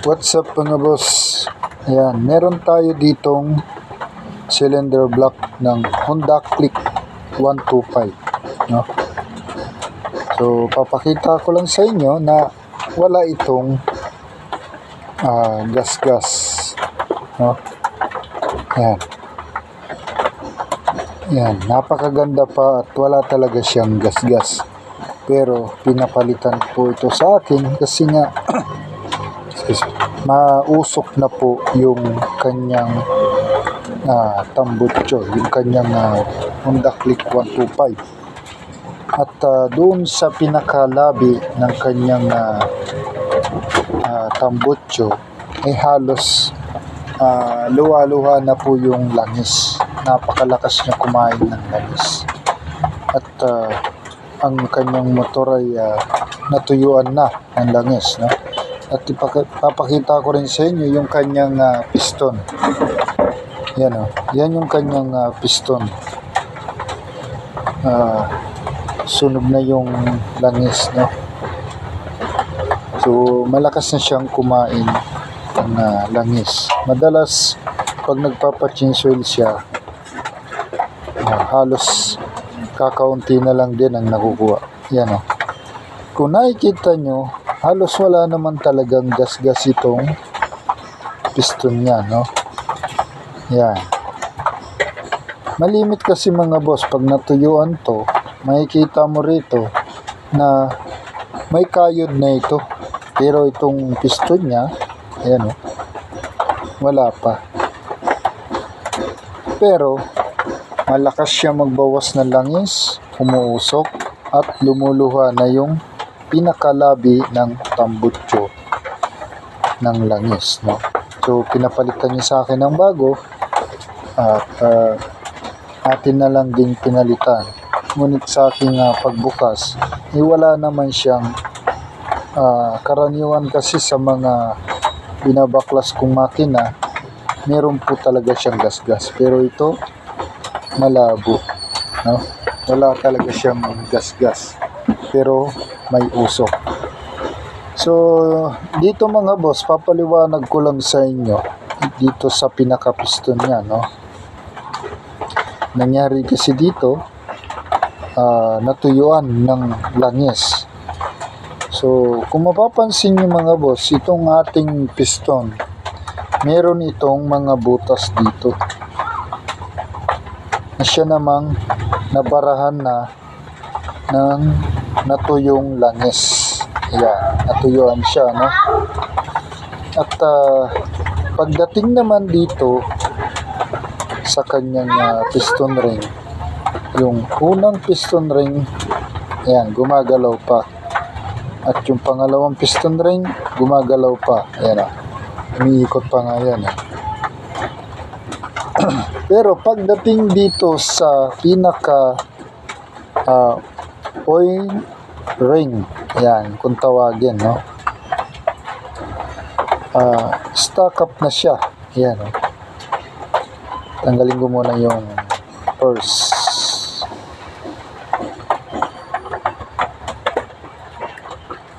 What's up mga boss? Ayan, meron tayo ditong cylinder block ng Honda Click 125. No? So, papakita ko lang sa inyo na wala itong ah, gas-gas. no? Ayan. Ayan, napakaganda pa at wala talaga siyang gas-gas. Pero pinapalitan po ito sa akin kasi nga me, mausok na po yung kanyang ah, tambutso, yung kanyang ah, Honda Click 125. At ah, doon sa pinakalabi ng kanyang ah, ah, tambutso ay halos ah, luwa-luha na po yung langis. Napakalakas niya kumain ng langis. At ah, ang kanyang motor ay ah, natuyuan na ng langis. No? At ipaka- papakita ko rin sa inyo yung kanyang ah, piston. Yan o. Yan yung kanyang ah, piston. Ah, sunog na yung langis. No? So, malakas na siyang kumain ng ah, langis. Madalas, pag nagpapa-change oil siya, ah, halos kakaunti na lang din ang nakukuha. Yan o. Kung nakikita nyo, halos wala naman talagang gas-gas itong piston niya, no? Yan. Malimit kasi mga boss, pag natuyuan to, makikita mo rito na may kayod na ito. Pero itong piston niya, ayan o, wala pa. Pero, malakas siya magbawas ng langis, umuusok, at lumuluha na yung pinakalabi ng tambutso ng langis. No? So, pinapalitan niya sa akin ng bago at ah, atin na lang din pinalitan. Ngunit sa aking ah, pagbukas, eh, wala naman siyang ah, karaniwan kasi sa mga binabaklas kong makina, meron po talaga siyang gasgas. Pero ito, malabo. No? Wala talaga siyang gasgas. Pero may usok. So, dito mga boss, papaliwanag ko lang sa inyo dito sa pinakapiston niya, no? Nangyari kasi dito, ah, natuyuan ng langis. So, kung mapapansin niyo mga boss, itong ating piston, meron itong mga butas dito. Na siya namang nabarahan na ng natuyong langis. Ayan, natuyuan siya, no? At ah, pagdating naman dito sa kanyang ah, piston ring, yung unang piston ring, ayan, gumagalaw pa. At yung pangalawang piston ring, gumagalaw pa. Ayan ah. Umiikot pa nga yan ah. Pero pagdating dito sa pinaka ah, oil ring, yan, kung tawagin, no? Ah, stock up na siya. Yan, oh. Tanggalin ko muna yung purse.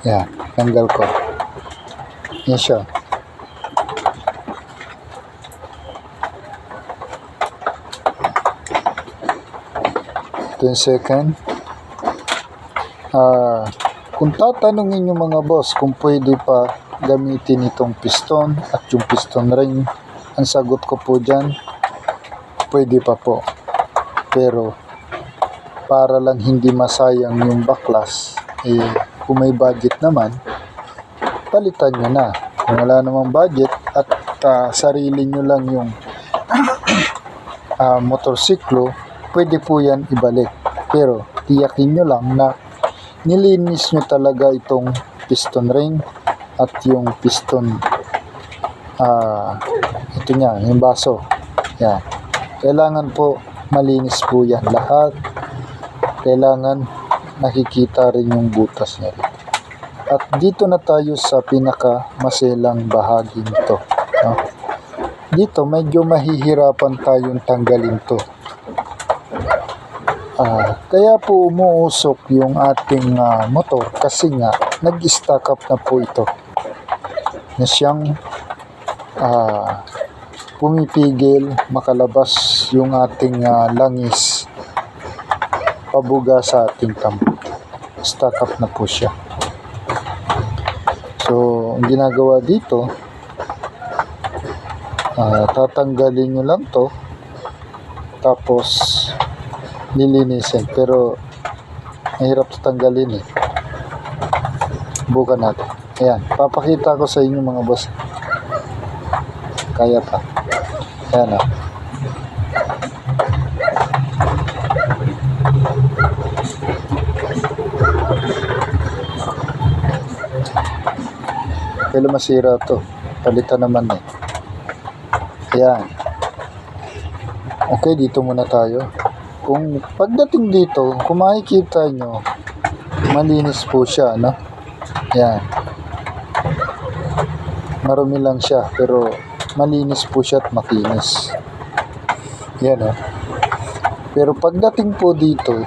Yan, tanggal ko. Yan siya. Ito second. Ah, kung tatanungin yung mga boss kung pwede pa gamitin itong piston at yung piston ring, ang sagot ko po dyan, pwede pa po. Pero, para lang hindi masayang yung baklas, eh, kung may budget naman, palitan nyo na. Kung wala namang budget at ah, sarili nyo lang yung ah, motorsiklo, pwede po yan ibalik. Pero, tiyakin nyo lang na nilinis nyo talaga itong piston ring at yung piston ah ito niya, yung baso. Yan. Kailangan po malinis po yan lahat. Kailangan nakikita rin yung butas niya rin. At dito na tayo sa pinaka maselang bahagi nito. No? Dito medyo mahihirapan tayong tanggalin to. Ah, kaya po umuusok yung ating ah, motor kasi nga nag-stack up na po ito. na siyang ah, pumipigil makalabas yung ating ah, langis pabuga sa ating tambo. Stuck up na po siya. So, ang ginagawa dito, ah, tatanggalin nyo lang to tapos lilinisin. Pero, mahirap tatanggalin eh. Bukan natin. Ayan, papakita ko sa inyo mga boss. Kaya pa. Ayan ah. Kailan masira to? Palitan naman eh. Ayan. Okay, dito muna tayo. Kung pagdating dito, kung makikita nyo, malinis po siya, no? Ayan. Marumi lang siya, pero malinis po siya at makinis. Yan, oh. Pero pagdating po dito,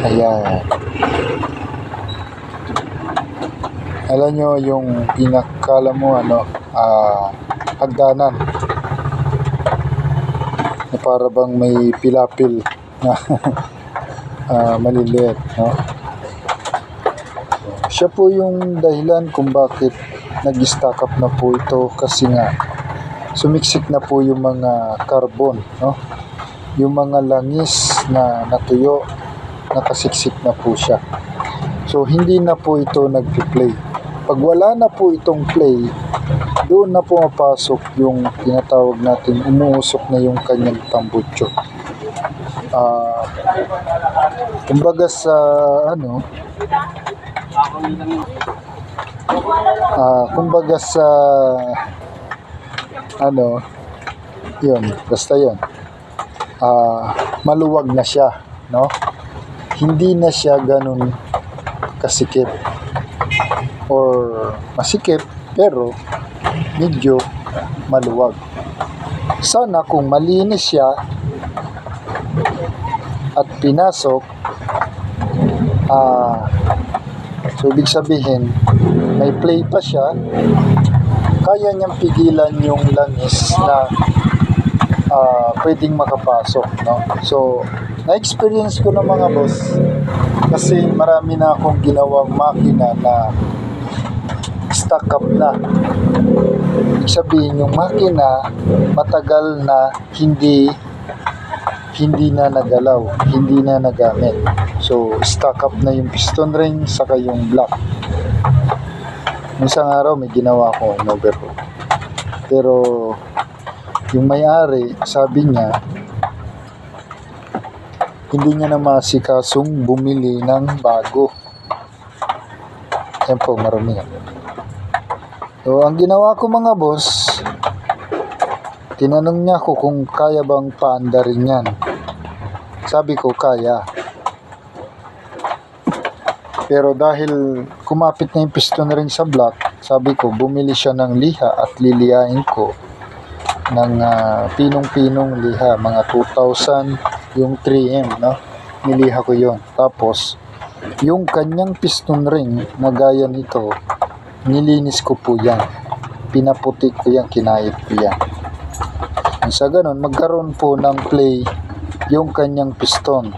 ayan. Alam nyo yung pinakala mo ano, ah, hagdanan. Na para bang may pilapil na ah, maliliit, no? Siya po yung dahilan kung bakit nag-stack up na po ito kasi nga sumiksik na po yung mga carbon, no? Yung mga langis na natuyo, nakasiksik na po siya. So, hindi na po ito nagpi-play. Pag wala na po itong play, doon na pumapasok yung tinatawag natin, umuusok na yung kanyang tambutso. Ah, kumbaga sa ano, ah, kumbaga sa ano, yun, basta yun. Ah, maluwag na siya, no? Hindi na siya ganun kasikip or masikip pero medyo maluwag. Sana kung malinis siya at pinasok, ah, so ibig sabihin, may play pa siya, kaya niyang pigilan yung langis na ah, pwedeng makapasok. No? So, na-experience ko na mga boss, kasi marami na akong ginawang makina na stuck up na. Ibig sabihin yung makina matagal na hindi hindi na nagalaw, hindi na nagamit. So, stuck up na yung piston ring saka yung block. Isang araw may ginawa ko in overhaul. Pero yung may-ari, sabi niya, hindi niya na masikasong bumili ng bago. Yan po, marami yan. So, ang ginawa ko mga boss, tinanong niya ako kung kaya bang paandarin yan. Sabi ko, kaya. Pero dahil kumapit na yung piston ring sa block, sabi ko, bumili siya ng liha at liliyain ko ng ah, pinong-pinong liha, mga 2,000 yung 3M, no? Niliha ko yon Tapos, yung kanyang piston ring na gaya nito, nilinis ko po yan. Pinaputi ko yan, kinayit ko yan. Sa ganun, magkaroon po ng play yung kanyang piston.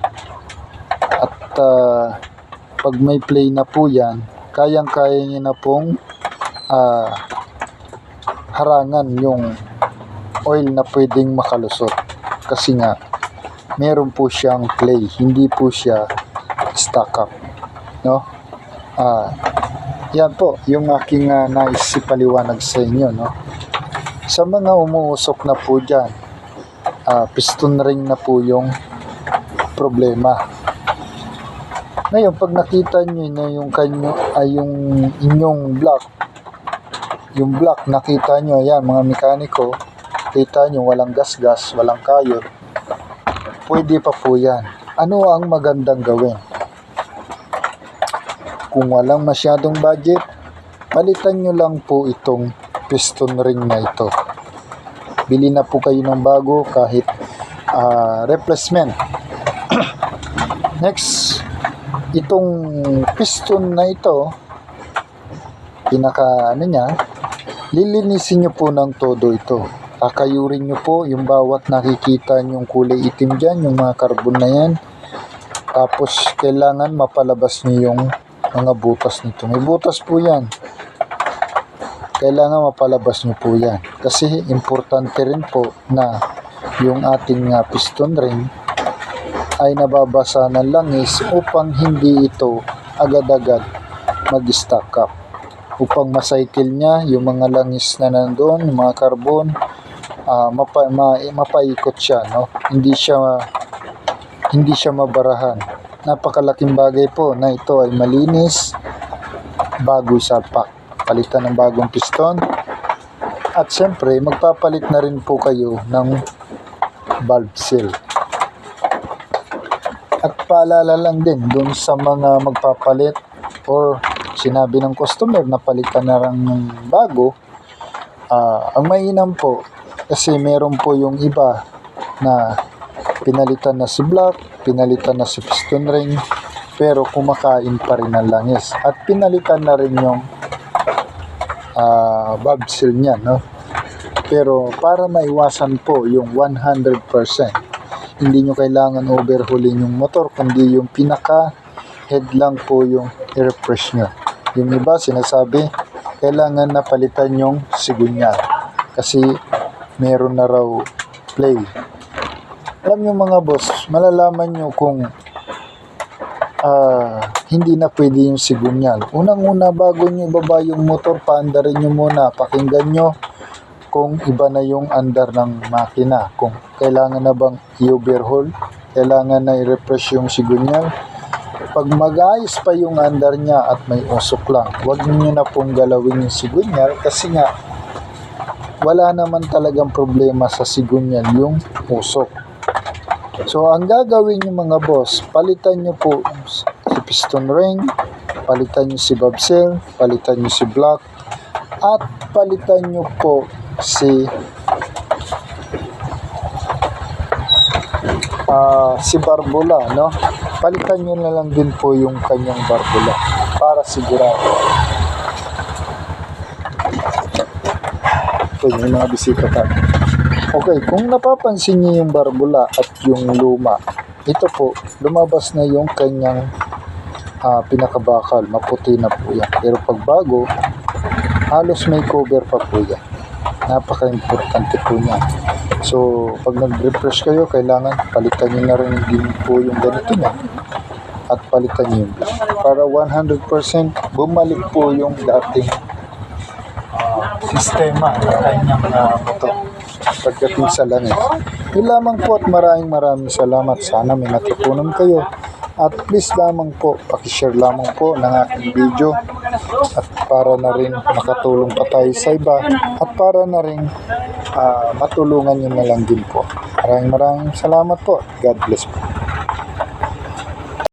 At ah, pag may play na po yan, kayang-kaya niya na pong ah, harangan yung oil na pwedeng makalusot. Kasi nga, meron po siyang play, hindi po siya stack up. No? Ah, yan po, yung aking uh, nais ipaliwanag sa inyo, no? Sa mga umuusok na po dyan, ah, piston ring na po yung problema. Ngayon, pag nakita nyo na yung kanyo, ay yung inyong block, yung block, nakita nyo, yan, mga mekaniko, kita nyo, walang gas-gas, walang kayod, pwede pa po yan. Ano ang magandang gawin? Kung walang masyadong budget, palitan nyo lang po itong piston ring na ito. Bili na po kayo ng bago kahit ah, replacement. Next, itong piston na ito, pinaka ano niya, lilinisin nyo po ng todo ito. Kakayurin nyo po yung bawat nakikita yung kulay itim dyan, yung mga carbon na yan. Tapos, kailangan mapalabas nyo yung mga butas nito. May butas po yan. Kailangan mapalabas nyo po yan. Kasi, importante rin po na yung ating ah, piston ring ay nababasa ng langis upang hindi ito agad-agad mag-stack up. Upang macycle niya yung mga langis na nandoon, yung mga carbon, ah, mapa, ma, mapaikot siya, no? Hindi siya hindi siya mabarahan. Napakalaking bagay po na ito ay malinis, bago salpak. Palitan ng bagong piston. At syempre, magpapalit na rin po kayo ng valve seal. At paalala lang din dun sa mga magpapalit or sinabi ng customer na palitan na lang ng bago, ah, ang mainam po kasi meron po yung iba na pinalitan na si block, pinalitan na si piston ring, pero kumakain pa rin ng langis. At pinalitan na rin yung ah, valve seal niya, no? Pero para maiwasan po yung 100%, hindi nyo kailangan overhauling yung motor, kundi yung pinaka head lang po yung i-refresh nyo. Yung iba sinasabi, kailangan na palitan yung sigunyal kasi meron na raw play. Alam nyo mga boss, malalaman nyo kung ah, hindi na pwede yung sigunyal. Unang-una bago nyo ibaba yung motor, paandarin nyo muna, pakinggan nyo kung iba na yung andar ng makina. Kung kailangan na bang i-overhaul, kailangan na i-refresh yung sigunyal. Pag mag-ayos pa yung andar niya at may usok lang, huwag niyo na pong galawin yung sigunyal kasi nga wala naman talagang problema sa sigunyal yung usok. So, ang gagawin nyo mga boss, palitan nyo po si piston ring, palitan nyo si seal, palitan nyo si block, at palitan nyo po si ah, si barbula, no? Palitan nyo na lang din po yung kanyang barbula para sigurado. Ito yung mga bisita tayo. Okay, kung napapansin niyo yung barbula at yung luma, ito po, lumabas na yung kanyang ah, pinakabakal. Maputi na po yan. Pero pag bago, halos may cover pa po yan. Napaka-importante po niya. So, pag nag-refresh kayo, kailangan palitan niyo na rin din po yung ganito niya. At palitan niyo yung block. Para 100% bumalik po yung dating ah, sistema ng kanyang uh, motor pagdating sa langis. Yun lamang po at maraming maraming salamat. Sana may natutunan kayo. At please lamang po, pakishare lamang po ng aking video at para na rin makatulong pa tayo sa iba at para na rin ah, matulungan nyo na lang din po. Maraming maraming salamat po. God bless po.